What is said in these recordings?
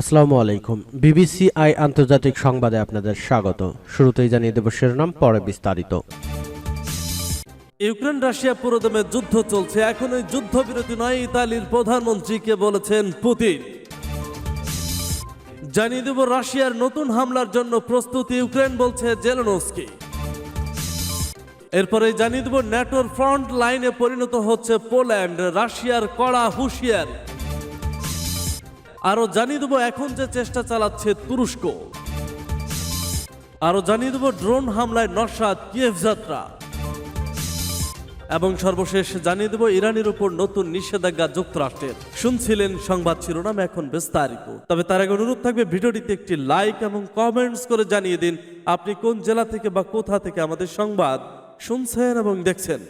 আসসালামু আলাইকুম। BBC I আন্তর্জাতিক সংবাদে আপনাদের স্বাগত। শুরুতেই জানিয়ে দেব শিরোনাম, পরে বিস্তারিত। ইউক্রেন, রাশিয়া পুরোদমে যুদ্ধ চলছে। এখন ওই যুদ্ধবিরতি নয়, ইতালির প্রধানমন্ত্রীকে বলেছেন পুতিন। জানিয়ে দেব, রাশিয়ার নতুন হামলার জন্য প্রস্তুতি ইউক্রেন বলছে জেলেনস্কি। এরপরে জানিয়ে দেব, ন্যাটোর ফ্রন্ট লাইনে পরিণত হচ্ছে পোল্যান্ড। রাশিয়ার কড়া হুঁশিয়ারি। আরও জানিয়ে দেব এখন যে চেষ্টা চালাচ্ছে তুরস্ক। আরও জানিয়ে দেব ড্রোন হামলায় নস্বাদ কিয়েভ যাত্রা। এবং সর্বশেষ জানিয়ে দেব ইরানের উপর নতুন নিষেধাজ্ঞা যুক্তরাষ্ট্রের। শুনছিলেন সংবাদ শিরোনাম এখন বিস্তারিত। তবে তার আগে অনুরোধ থাকবে ভিডিওটিতে একটি লাইক এবং কমেন্টস করে জানিয়ে দিন, আপনি কোন জেলা থেকে বা কোথা থেকে আমাদের সংবাদ শুনছেন এবং দেখছেন।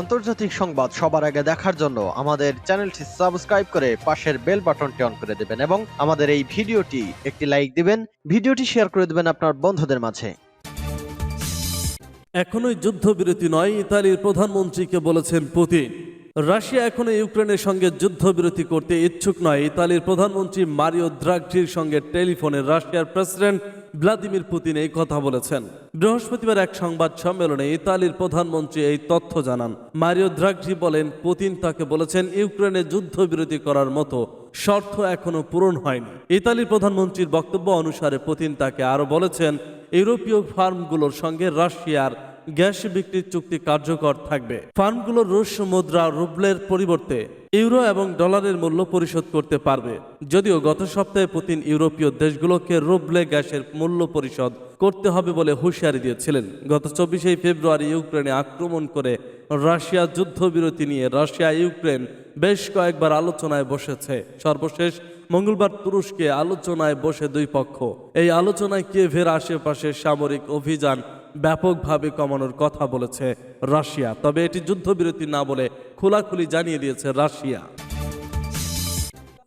আন্তর্জাতিক সংবাদ সবার আগে দেখার জন্য আমাদের চ্যানেলটি সাবস্ক্রাইব করে পাশের বেল বাটনটি অন করে দেবেন এবং আমাদের এই ভিডিওটি একটি লাইক দিবেন, ভিডিওটি শেয়ার করে দেবেন আপনার বন্ধুদের মাঝে। এখনোই যুদ্ধবিরতি নয়, ইতালির প্রধানমন্ত্রীকে বলেছেন পুতিন। রাশিয়া এখনও ইউক্রেনের সঙ্গে যুদ্ধবিরতি করতে ইচ্ছুক নয়। ইতালির প্রধানমন্ত্রী মারিও দ্রাগটির সঙ্গে টেলিফোনে রাশিয়ার প্রেসিডেন্ট ভ্লাদিমির পুতিন এই কথা বলেছেন। বৃহস্পতিবার এক সংবাদ সম্মেলনে ইতালির প্রধানমন্ত্রী এই তথ্য জানান। মারিও দ্রাগটি বলেন, পুতিন তাকে বলেছেন, ইউক্রেনে যুদ্ধবিরতি করার মতো শর্ত এখনও পূরণ হয়নি। ইতালির প্রধানমন্ত্রীর বক্তব্য অনুসারে পুতিন তাকে আরও বলেছেন, ইউরোপীয় ফার্মগুলোর সঙ্গে রাশিয়ার গ্যাস বিক্রির চুক্তি কার্যকর থাকবে। ফার্মগুলো রুশ মুদ্রা রুবলের পরিবর্তে ইউরো এবং ডলারের মূল্য পরিশোধ করতে পারবে। যদিও গত সপ্তাহে পুতিন ইউরোপীয় দেশগুলোকে রুবলে গ্যাসের মূল্য পরিশোধ করতে হবে বলে হুঁশিয়ারি দিয়েছিলেন। গত চব্বিশে ফেব্রুয়ারি ইউক্রেনে আক্রমণ করে রাশিয়া যুদ্ধবিরতি নিয়ে রাশিয়া, ইউক্রেন বেশ কয়েকবার আলোচনায় বসেছে। সর্বশেষ মঙ্গলবার তুরস্কে আলোচনায় বসে দুই পক্ষ। এই আলোচনায় কিয়েভের আশেপাশে সামরিক অভিযান ব্যাপকভাবে কমানোর কথা বলেছে রাশিয়া। তবে এটি যুদ্ধবিরতি না বলে খোলাখুলি জানিয়ে দিয়েছে রাশিয়া।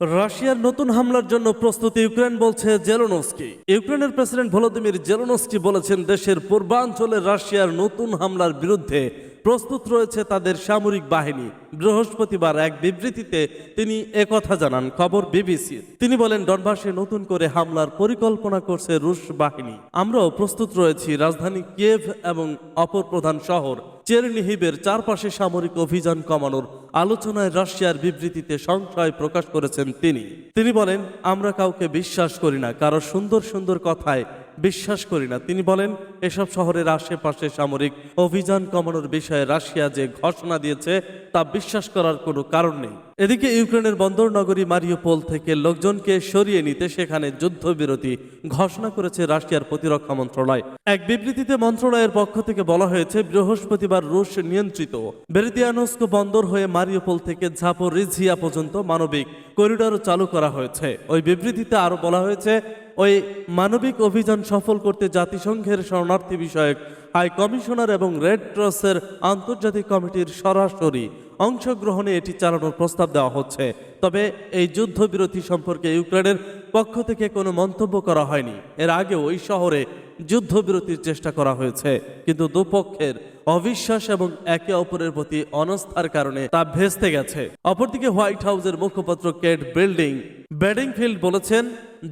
রাশিয়ার নতুন হামলার জন্য প্রস্তুতি ইউক্রেন বলছে জেলোনস্কি। ইউক্রেনের প্রেসিডেন্ট ভলোদিমির জেলোনস্কি বলেছেন দেশের পূর্বাঞ্চলে রাশিয়ার নতুন হামলার বিরুদ্ধে প্রস্তুত রয়েছে তাদের সামরিক বাহিনী। বৃহস্পতিবার এক বিবৃতিতে তিনি একথা জানান, খবর বিবিসির তিনি বলেন, ডনবাসে নতুন করে হামলার পরিকল্পনা করছে রুশ বাহিনী। আমরাও প্রস্তুত রয়েছি রাজধানী কিয়েভ এবং অপর প্রধান শহর চেরনিহিবের চারপাশে সামরিক অভিযান কমানোর আলোচনায় রাশিয়ার বিবৃতিতে সংশয় প্রকাশ করেছেন তিনি। তিনি বলেন, আমরা কাউকে বিশ্বাস করি না। কারও সুন্দর সুন্দর কথায় বিশ্বাস করি না। তিনি বলেন, এসব শহরের আশেপাশে সামরিক অভিযান কমানোর বিষয়ে রাশিয়া যে ঘোষণা দিয়েছে, তা বিশ্বাস করার কোনো কারণ নেই। এদিকে ইউক্রেনের বন্দর নগরী মারিওপোল থেকে লোকজনকে সরিয়ে নিতে সেখানে যুদ্ধবিরতি ঘোষণা করেছে রাশিয়ার প্রতিরক্ষা মন্ত্রণালয়। এক বিবৃতিতে মন্ত্রণালয়ের পক্ষ থেকে বলা হয়েছে, বৃহস্পতিবার রুশ নিয়ন্ত্রিত বেরিদিয়ানস্ক বন্দর হয়ে মারিওপোল থেকে ঝাপোরিঝিয়া পর্যন্ত মানবিক করিডোর চালু করা হয়েছে। ওই বিবৃতিতে আরও বলা হয়েছে ওই মানবিক অভিযান সফল করতে জাতিসংঘের শরণার্থী বিষয়ক হাই কমিশনার এবং রেড ক্রসের আন্তর্জাতিক কমিটির সরাসরি অংশগ্রহণে এটি চালানোর প্রস্তাব দেওয়া হচ্ছে। তবে এই যুদ্ধবিরতি সম্পর্কে ইউক্রেনের পক্ষ থেকে কোনো মন্তব্য করা হয়নি। এর আগে ওই শহরে যুদ্ধবিরতির চেষ্টা করা হয়েছে। কিন্তু দুপক্ষের অবিশ্বাস এবং একে অপরের প্রতি অনাস্থার কারণে তা ভেস্তে গেছে। অপরদিকে হোয়াইট হাউসের মুখপাত্র কেট বিল্ডিং, বেডিংফিল্ড বলেছেন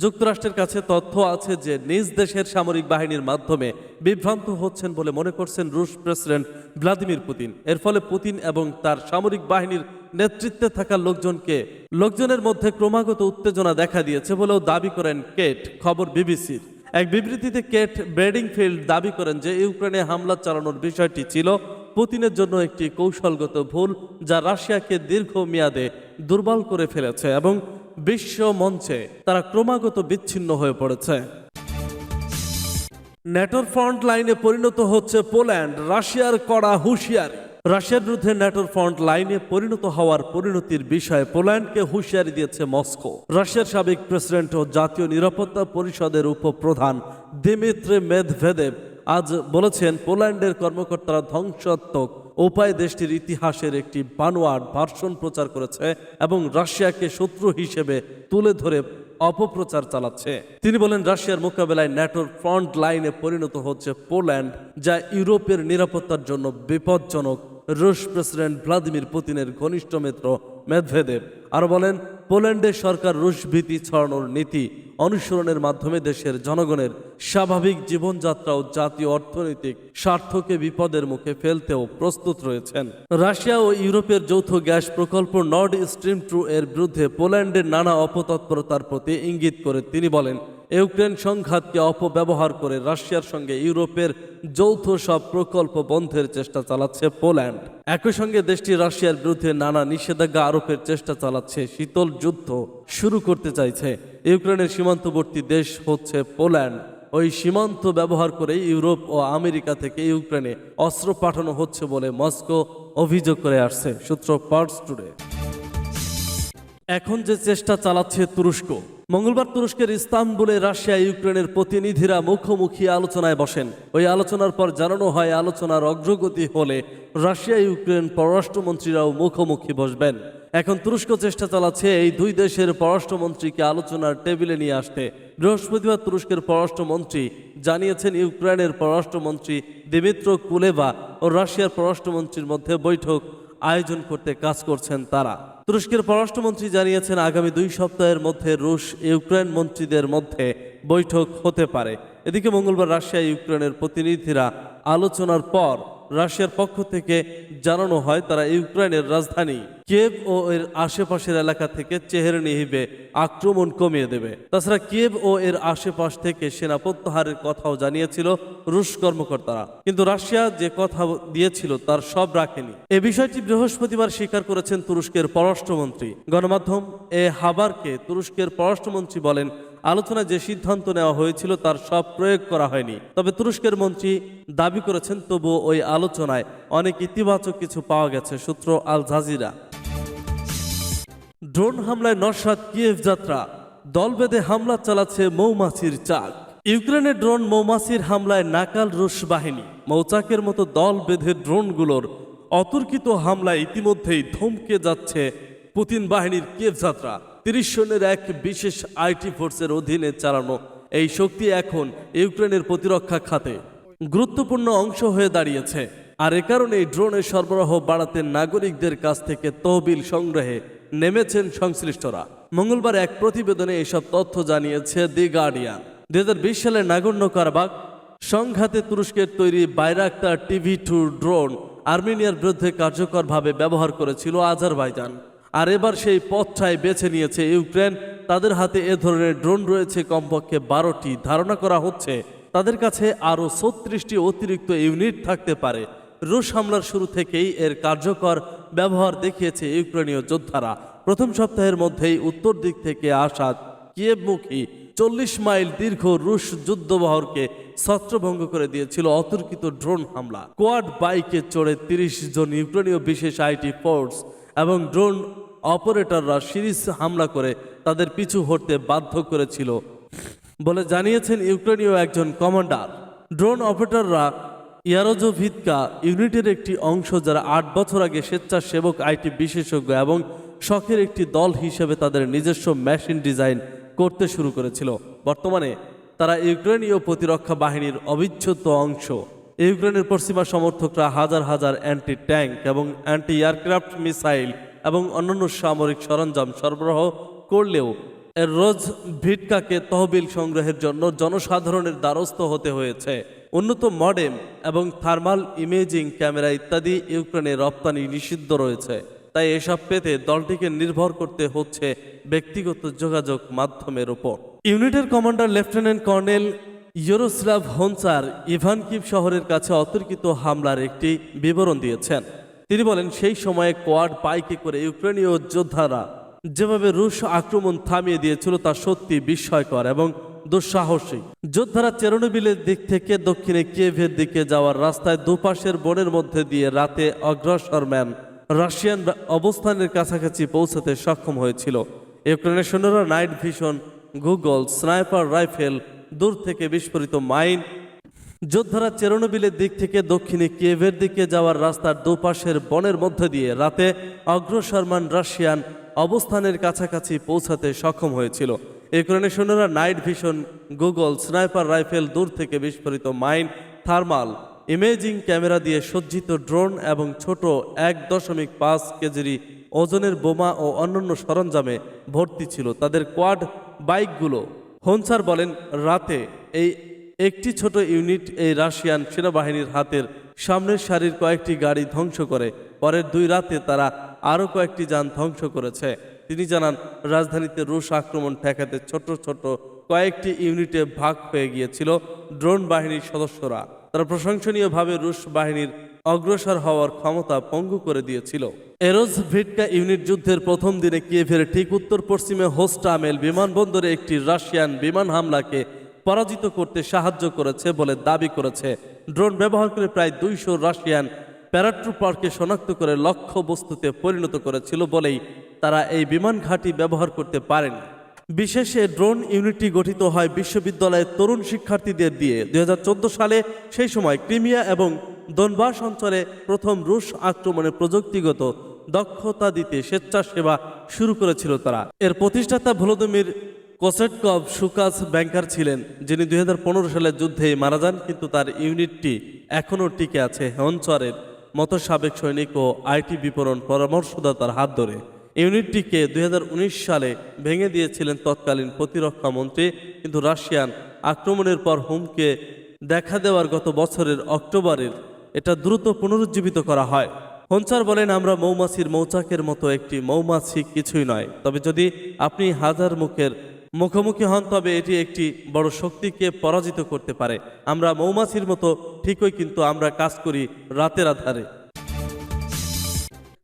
যুক্তরাষ্ট্রের কাছে তথ্য আছে যে নিজ দেশের সামরিক বাহিনীর মাধ্যমে বিভ্রান্ত হচ্ছেন বলে মনে করছেন রুশ প্রেসিডেন্ট ভ্লাদিমির পুতিন। এর ফলে পুতিন এবং তার সামরিক বাহিনীর নেতৃত্বে থাকা লোকজনকে, লোকজনের মধ্যে ক্রমাগত উত্তেজনা দেখা দিয়েছে বলেও দাবি করেন কেট, খবর বিবিসির। এক বিবৃতিতে কেট ব্রেডিংফিল্ড দাবি করেন যে ইউক্রেনে হামলা চালানোর বিষয়টি ছিল পুতিনের জন্য একটি কৌশলগত ভুল, যা রাশিয়াকে দীর্ঘ মেয়াদে দুর্বল করে ফেলেছে এবং বিশ্ব মঞ্চে তারা ক্রমাগত বিচ্ছিন্ন হয়ে পড়েছে। ন্যাটোর ফ্রন্ট লাইনে পরিণত হচ্ছে পোল্যান্ড, রাশিয়ার কড়া হুঁশিয়ারি। রাশিয়ার বিরুদ্ধে ন্যাটোর ফ্রন্ট লাইনে পরিণত হওয়ার পরিণতির বিষয়ে পোল্যান্ডকে হুঁশিয়ারি দিয়েছে মস্কো। রাশিয়ার সাবেক প্রেসিডেন্ট ও জাতীয় নিরাপত্তা পরিষদের উপপ্রধান দিমিত্রে মেদভেদেব আজ বলেছেন, পোল্যান্ডের কর্মকর্তারা ধ্বংসাত্মক উপায় দেশটির ইতিহাসের একটি বানোয়ার ভার্সন প্রচার করেছে এবং রাশিয়াকে শত্রু হিসেবে তুলে ধরে অপপ্রচার চালাচ্ছে। তিনি বলেন, রাশিয়ার মোকাবেলায় ন্যাটোর ফ্রন্ট লাইনে পরিণত হচ্ছে পোল্যান্ড, যা ইউরোপের নিরাপত্তার জন্য বিপজ্জনক। রুশ প্রেসিডেন্ট ভ্লাদিমির পুতিনের ঘনিষ্ঠ মিত্র মেদভেদেব। আরও বলেন পোল্যান্ডের সরকার রুশ ভীতি ছড়ানোর নীতি অনুসরণের মাধ্যমে দেশের জনগণের স্বাভাবিক জীবনযাত্রা ও জাতীয় অর্থনৈতিক স্বার্থকে বিপদের মুখে ফেলতেও প্রস্তুত রয়েছেন। রাশিয়া ও ইউরোপের যৌথ গ্যাস প্রকল্প নর্ড স্ট্রিম ট্রু এর বিরুদ্ধে পোল্যান্ডের নানা অপতৎপরতার প্রতি ইঙ্গিত করে তিনি বলেন, ইউক্রেন সংঘাতকে অপব্যবহার করে রাশিয়ার সঙ্গে ইউরোপের যৌথ সব প্রকল্প বন্ধের চেষ্টা চালাচ্ছে পোল্যান্ড। একই সঙ্গে দেশটি রাশিয়ার বিরুদ্ধে নানা নিষেধাজ্ঞা আরোপের চেষ্টা চালাচ্ছে শীতল যুদ্ধ শুরু করতে চাইছে। ইউক্রেনের সীমান্তবর্তী দেশ হচ্ছে পোল্যান্ড। ওই সীমান্ত ব্যবহার করে ইউরোপ ও আমেরিকা থেকে ইউক্রেনে অস্ত্র পাঠানো হচ্ছে বলে মস্কো অভিযোগ করে আসছে, সূত্র পার্টস টুডে। এখন যে চেষ্টা চালাচ্ছে তুরস্ক। মঙ্গলবার তুরস্কের ইস্তাম্বুলে রাশিয়া ইউক্রেনের প্রতিনিধিরা মুখোমুখি আলোচনায় বসেন। ওই আলোচনার পর জানানো হয়, আলোচনার অগ্রগতি হলে রাশিয়া ইউক্রেন পররাষ্ট্রমন্ত্রীরাও মুখোমুখি বসবেন। এখন তুরস্ক চেষ্টা চালাচ্ছে এই দুই দেশের পররাষ্ট্রমন্ত্রীকে আলোচনার টেবিলে নিয়ে আসতে। বৃহস্পতিবার তুরস্কের পররাষ্ট্রমন্ত্রী জানিয়েছেন, ইউক্রেনের পররাষ্ট্রমন্ত্রী দিমিত্র কুলেবা ও রাশিয়ার পররাষ্ট্রমন্ত্রীর মধ্যে বৈঠক আয়োজন করতে কাজ করছেন তারা। তুরস্কের পররাষ্ট্রমন্ত্রী জানিয়েছেন, আগামী দুই সপ্তাহের মধ্যে রুশ, ইউক্রেন মন্ত্রীদের মধ্যে বৈঠক হতে পারে। এদিকে মঙ্গলবার রাশিয়া ইউক্রেনের প্রতিনিধিরা আলোচনার পর রাশিয়ার পক্ষ থেকে জানানো হয়, তারা ইউক্রেনের রাজধানী কিয়েভ ও এর আশেপাশের এলাকা থেকে চেহেরনিহিবে আক্রমণ কমিয়ে দেবে। তাছাড়া কিয়েভ ও এর আশেপাশ থেকে সেনা প্রত্যাহারের কথাও জানিয়েছিল রুশ কর্মকর্তারা। কিন্তু রাশিয়া যে কথা দিয়েছিল, তার সব রাখেনি। এ বিষয়টি বৃহস্পতিবার স্বীকার করেছেন তুরস্কের পররাষ্ট্রমন্ত্রী। গণমাধ্যম এ হাবারকে তুরস্কের পররাষ্ট্রমন্ত্রী বলেন আলোচনায় যে সিদ্ধান্ত নেওয়া হয়েছিল তার সব প্রয়োগ করা হয়নি। তবে তুরস্কের মন্ত্রী দাবি করেছেন, তবুও ওই আলোচনায় অনেক ইতিবাচক কিছু পাওয়া গেছে, সূত্র আল জাজিরা। ড্রোন হামলায় নস্বাত কিয়েভ যাত্রা, দল বেঁধে হামলা চালাচ্ছে মৌমাছির চাক। ইউক্রেনের ড্রোন মৌমাছির হামলায় নাকাল রুশ বাহিনী, মৌচাকের মতো দল বেঁধে ড্রোনগুলোর অতর্কিত হামলায় ইতিমধ্যেই থমকে যাচ্ছে পুতিন বাহিনীর কিয়েভ যাত্রা। তিরিশ সৈন্যের এক বিশেষ আইটি ফোর্সের অধীনে চালানো এই শক্তি এখন ইউক্রেনের প্রতিরক্ষা খাতে গুরুত্বপূর্ণ অংশ হয়ে দাঁড়িয়েছে। আর এ কারণে ড্রোনের সরবরাহ বাড়াতে নাগরিকদের কাছ থেকে তহবিল সংগ্রহে নেমেছেন সংশ্লিষ্টরা। মঙ্গলবার এক প্রতিবেদনে এসব তথ্য জানিয়েছে দি গার্ডিয়ান। দুই সালে নাগর্ণ কারাবাগ সংঘাতে তুরস্কের তৈরি বাইরাক্তার টিভি টু ড্রোন আর্মেনিয়ার বিরুদ্ধে কার্যকরভাবে ব্যবহার করেছিল আজারবাইজান। আর এবার সেই পথটাই বেছে নিয়েছে ইউক্রেন। তাদের হাতে এ ধরনের ড্রোন রয়েছে। কমপক্ষে বারোটি ধারণা করা হচ্ছে। তাদের কাছে আরও ছত্রিশটি অতিরিক্ত ইউনিট থাকতে পারে। রুশ হামলার শুরু থেকেই এর কার্যকর ব্যবহার দেখিয়েছে ইউক্রেনীয় যোদ্ধারা। প্রথম সপ্তাহের মধ্যেই উত্তর দিক থেকে আসা কিয়েবমুখী চল্লিশ মাইল দীর্ঘ রুশ যুদ্ধবহরকে ছত্রভঙ্গ করে দিয়েছিল অতর্কিত ড্রোন হামলা। কোয়াড বাইকে চড়ে তিরিশ জন ইউক্রেনীয় বিশেষ আইটি ফোর্স এবং ড্রোন অপারেটররা সিরিজ হামলা করে তাদের পিছু হটতে বাধ্য করেছিল বলে জানিয়েছেন ইউক্রেনীয় একজন কমান্ডার। ড্রোন অপারেটররা ইয়ারোজোভিৎকা ইউনিটের একটি অংশ যারা আট বছর আগে স্বেচ্ছাসেবক আইটি বিশেষজ্ঞ এবং শখের একটি দল হিসেবে তাদের নিজস্ব মেশিন ডিজাইন করতে শুরু করেছিল। বর্তমানে তারা ইউক্রেনীয় প্রতিরক্ষা বাহিনীর অবিচ্ছেদ্য অংশ। ইউক্রেনের পশ্চিমা সমর্থকরা হাজার হাজার অ্যান্টি ট্যাঙ্ক এবং অ্যান্টি এয়ারক্রাফট মিসাইল এবং অন্যান্য সামরিক সরঞ্জাম সরবরাহ করলেও এর রোজ ভিটকাকে তহবিল সংগ্রহের জন্য জনসাধারণের দ্বারস্থ হতে হয়েছে। উন্নত মডেম এবং থার্মাল ইমেজিং ক্যামেরা ইত্যাদি ইউক্রেনে রপ্তানি নিষিদ্ধ রয়েছে। তাই এসব পেতে দলটিকে নির্ভর করতে হচ্ছে ব্যক্তিগত যোগাযোগ মাধ্যমের উপর ইউনিটের commander lieutenant colonel Yaroslav Honchar Ivankiv শহরের কাছে অতর্কিত হামলার একটি বিবরণ দিয়েছেন। তিনি বলেন, সেই সময়ে কোয়াড বাইকে করে ইউক্রেনীয় যোদ্ধারা যেভাবে রুশ আক্রমণ থামিয়ে দিয়েছিল তা সত্যি বিস্ময়কর এবং দুঃসাহসিক যোদ্ধারা চেরোনোবিলের দিক থেকে দক্ষিণে কেভের দিকে যাওয়ার রাস্তায় দুপাশের বনের মধ্যে দিয়ে রাতে অগ্রসর ম্যান রাশিয়ান অবস্থানের কাছাকাছি পৌঁছাতে সক্ষম হয়েছিল। ইউক্রেনের সৈন্যরা night vision, goggle, sniper rifle দূর থেকে বিস্ফোরিত মাইন। যোদ্ধারা চেরোনোবিলের দিক থেকে দক্ষিণে কিয়েভের দিকে যাওয়ার রাস্তার দুপাশের বনের মধ্যে দিয়ে রাতে অগ্রসরমান রাশিয়ান অবস্থানের কাছাকাছি পৌঁছাতে সক্ষম হয়েছিল। ইউক্রেনের সৈন্যরা night vision, goggle, sniper rifle দূর থেকে বিস্ফোরিত মাইন থার্মাল, ইমেজিং ক্যামেরা দিয়ে সজ্জিত ড্রোন এবং ছোট এক দশমিক পাঁচ কেজিরি ওজনের বোমা ও অন্যান্য সরঞ্জামে ভর্তি ছিল। তাদের কোয়াড বাইকগুলো হনসার বলেন, রাতে এই একটি ছোট ইউনিট এই রাশিয়ান সেনাবাহিনীর হাতের সামনের সারির কয়েকটি গাড়ি ধ্বংস করে, পরের দুই রাতে তারা আরও কয়েকটি যান ধ্বংস করেছে। তিনি জানান, রাজধানীতে রুশ আক্রমণ ঠেকাতে ছোট ছোট কয়েকটি ইউনিটে ভাগ হয়ে গিয়েছিল ড্রোন বাহিনীর সদস্যরা। তারা প্রশংসনীয়ভাবে রুশ বাহিনীর অগ্রসর হওয়ার ক্ষমতা পঙ্গু করে দিয়েছিল। এরোজ ভিটকা ইউনিট যুদ্ধের প্রথম দিনে কিয়েভের ঠিক উত্তর পশ্চিমে হোস্টামেল বিমানবন্দরে একটি রাশিয়ান বিমান হামলাকে পরাজিত করতে সাহায্য করেছে বলে দাবি করেছে। ড্রোন ব্যবহার করে প্রায় দুইশো রাশিয়ান প্যারাট্রুপারকে শনাক্ত করে লক্ষ্য বস্তুতে পরিণত করেছিল বলেই তারা এই বিমান ঘাঁটি ব্যবহার করতে পারেনি। বিশেষে ড্রোন ইউনিটটি গঠিত হয় বিশ্ববিদ্যালয়ের তরুণ শিক্ষার্থীদের দিয়ে। দুই হাজার চোদ্দ সালে সেই সময় ক্রিমিয়া এবং দনবাস অঞ্চলে প্রথম রুশ আক্রমণে প্রযুক্তিগত দক্ষতা দিতে স্বেচ্ছাসেবা শুরু করেছিল তারা। এর প্রতিষ্ঠাতা ভলোদিমির কোসেটকভ সুকাস ব্যাংকার ছিলেন, যিনি দুই হাজার পনেরো সালের যুদ্ধে মারা যান, কিন্তু তার ইউনিটটি এখনও টিকে আছে অঞ্চলের মতো সাবেক সৈনিক ও আইটি বিপণন পরামর্শদাতার হাত ধরে। ইউনিটটিকে দুই হাজার উনিশ সালে ভেঙে দিয়েছিলেন তৎকালীন প্রতিরক্ষা মন্ত্রী, কিন্তু রাশিয়ান আক্রমণের পর হুমকে দেখা দেওয়ার গত বছরের অক্টোবরের এটা দ্রুত পুনরুজ্জীবিত করা হয়। হঞ্চার বলেন, আমরা মৌমাছির মৌচাকের মতো একটি মৌমাছি কিছুই নয়। তবে যদি আপনি হাজার মুখের মুখোমুখি হন, তবে এটি একটি বড় শক্তিকে পরাজিত করতে পারে। আমরা মৌমাছির মতো, ঠিকই কিন্তু আমরা কাজ করি রাতের আধারে।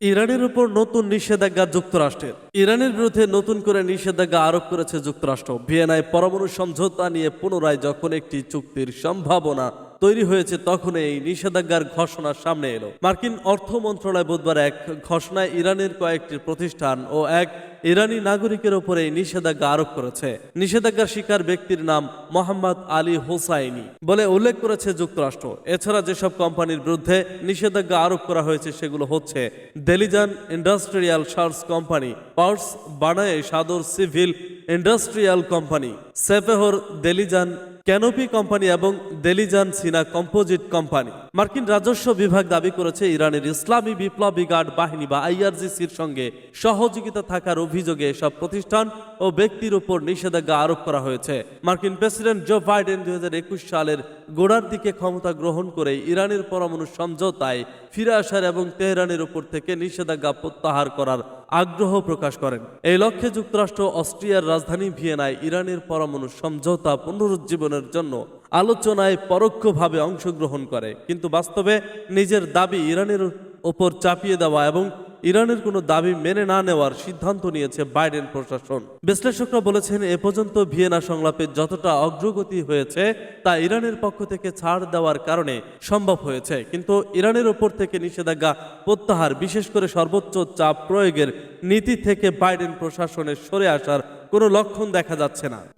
ইরানের উপর নতুন নিষেধাজ্ঞা যুক্তরাষ্ট্রের। ইরানের বিরুদ্ধে নতুন করে নিষেধাজ্ঞা আরোপ করেছে যুক্তরাষ্ট্র। ভিয়েনায় পরমাণু সমঝোতা নিয়ে পুনরায় যখন একটি চুক্তির সম্ভাবনা তৈরি হয়েছে তখন এই নিষেধাজ্ঞার ঘোষণা সামনে এলো। মার্কিন অর্থ মন্ত্রণালয় বুধবার এক ঘোষণায় ইরানের কয়েকটি প্রতিষ্ঠান ও এক ইরানি নাগরিকের এই নিষেধাজ্ঞা আরোপ করেছে। নিষেধাজ্ঞার শিকার ব্যক্তির নাম মোহাম্মদ আলী হোসাইনি বলে উল্লেখ করেছে যুক্তরাষ্ট্র। এছাড়া যেসব কোম্পানির বিরুদ্ধে নিষেধাজ্ঞা আরোপ করা হয়েছে, সেগুলো হচ্ছে ডেলিজান ইন্ডাস্ট্রিয়াল সার্স কোম্পানি পার্টস বানায় Sadr civil industrial company, Sepehr Delijan canopy company এবং ডেলিজান সিনা কম্পোজিট কোম্পানি মার্কিন রাজস্ব বিভাগ দাবি করেছে ইরানের ইসলামী বিপ্লবী গার্ড বাহিনী বা আইআরজিসির সঙ্গে সহযোগিতা থাকার অভিযোগে এসব প্রতিষ্ঠান ও ব্যক্তির উপর নিষেধাজ্ঞা আরোপ করা হয়েছে। মার্কিন প্রেসিডেন্ট জো বাইডেন দুই হাজার একুশ সালের গোড়ার দিকে ক্ষমতা গ্রহণ করে ইরানের পরমাণু সমঝোতায় ফিরে আসার এবং তেহরানের উপর থেকে নিষেধাজ্ঞা প্রত্যাহার করার আগ্রহ প্রকাশ করেন। এই লক্ষ্যে যুক্তরাষ্ট্র, অস্ট্রিয়ার রাজধানী ভিয়েনায় ইরানের পরমাণু সমঝোতা পুনরুজ্জীবনের জন্য আলোচনায় পরোক্ষভাবে অংশগ্রহণ করে। কিন্তু বাস্তবে নিজের দাবি ইরানের ওপর চাপিয়ে দেওয়া এবং ইরানের কোনো দাবি মেনে না নেওয়ার সিদ্ধান্ত নিয়েছে বাইডেন প্রশাসন। বিশ্লেষকরা বলেছেন, এ পর্যন্ত ভিয়েনা সংলাপে যতটা অগ্রগতি হয়েছে, তা ইরানের পক্ষ থেকে ছাড় দেওয়ার কারণে সম্ভব হয়েছে। কিন্তু ইরানের ওপর থেকে নিষেধাজ্ঞা প্রত্যাহার, বিশেষ করে সর্বোচ্চ চাপ প্রয়োগের নীতি থেকে বাইডেন প্রশাসনের সরে আসার কোনো লক্ষণ দেখা যাচ্ছে না।